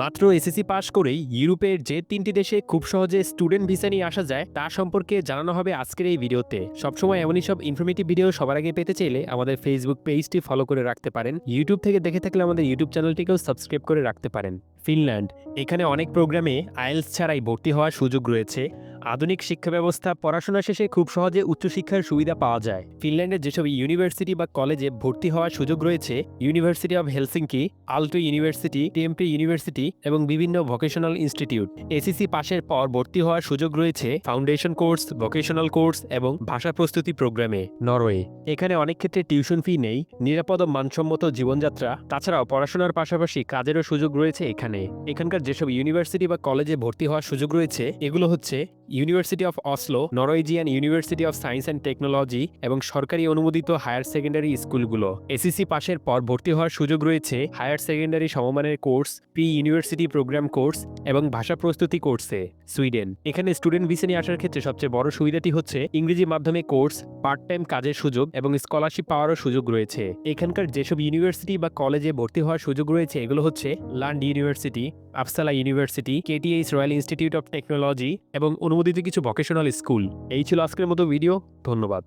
মাত্র এসএসসি পাশ করেই ইউরোপের যে তিনটি দেশে খুব সহজে স্টুডেন্ট ভিসা নিয়ে আসা যায়, তা সম্পর্কে জানানো হবে আজকের এই ভিডিওতে। সবসময় এমনই সব ইনফরমেটিভ ভিডিও সবার আগে পেতে চাইলে আমাদের ফেসবুক পেজটি ফলো করে রাখতে পারেন। ইউটিউব থেকে দেখে থাকলে আমাদের ইউটিউব চ্যানেলটিকেও সাবস্ক্রাইব করে রাখতে পারেন। ফিনল্যান্ড এখানে অনেক প্রোগ্রামে আইএলস ছাড়াই ভর্তি হওয়ার সুযোগ রয়েছে। আধুনিক শিক্ষা ব্যবস্থা পড়াশোনা শেষে খুব সহজে উচ্চশিক্ষার সুবিধা পাওয়া যায়। ফিনল্যান্ডের যেসব ইউনিভার্সিটি বা কলেজে ভর্তি হওয়ার সুযোগ রয়েছে University of Helsinki Aalto University TMP University এবং বিভিন্ন ভোকেশনাল ইনস্টিটিউট এসিসি পাশের পর ভর্তি হওয়ার সুযোগ রয়েছে ফাউন্ডেশন কোর্স ভোকেশনাল কোর্স এবং ভাষা প্রস্তুতি প্রোগ্রামে নরওয়ে এখানে অনেক ক্ষেত্রে টিউশন ফি নেই, নিরাপদ ও মানসম্মত জীবনযাত্রা। তাছাড়াও পড়াশোনার পাশাপাশি কাজেরও সুযোগ রয়েছে এখানে। এখানকার যেসব ইউনিভার্সিটি বা কলেজে ভর্তি হওয়ার সুযোগ রয়েছে, এগুলো হচ্ছে University of Oslo Norwegian University of Science and Technology এবং সরকারি অনুমোদিত হায়ার সেকেন্ডারি স্কুলগুলো। এসিসি পাশের পর ভর্তি হওয়ার সুযোগ রয়েছে হায়ার সেকেন্ডারি সমমানের course pre university programme course এবং ভাষা প্রস্তুতি কোর্সে, সুইডেন। এখানে স্টুডেন্ট ভিসা নিয়ে আসার ক্ষেত্রে সবচেয়ে বড় সুবিধাটি হচ্ছে ইংরেজি মাধ্যমে কোর্স পার্ট টাইম কাজের সুযোগ এবং স্কলারশিপ পাওয়ারও সুযোগ রয়েছে। এখানকার যেসব ইউনিভার্সিটি বা কলেজে ভর্তি হওয়ার সুযোগ রয়েছে, এগুলো হচ্ছে Lund University, Uppsala University, KTH Royal Institute of Technology এবং অনুমোদিত কিছু ভোকেশনাল স্কুল। এই ছিল আজকের মতো ভিডিও, ধন্যবাদ।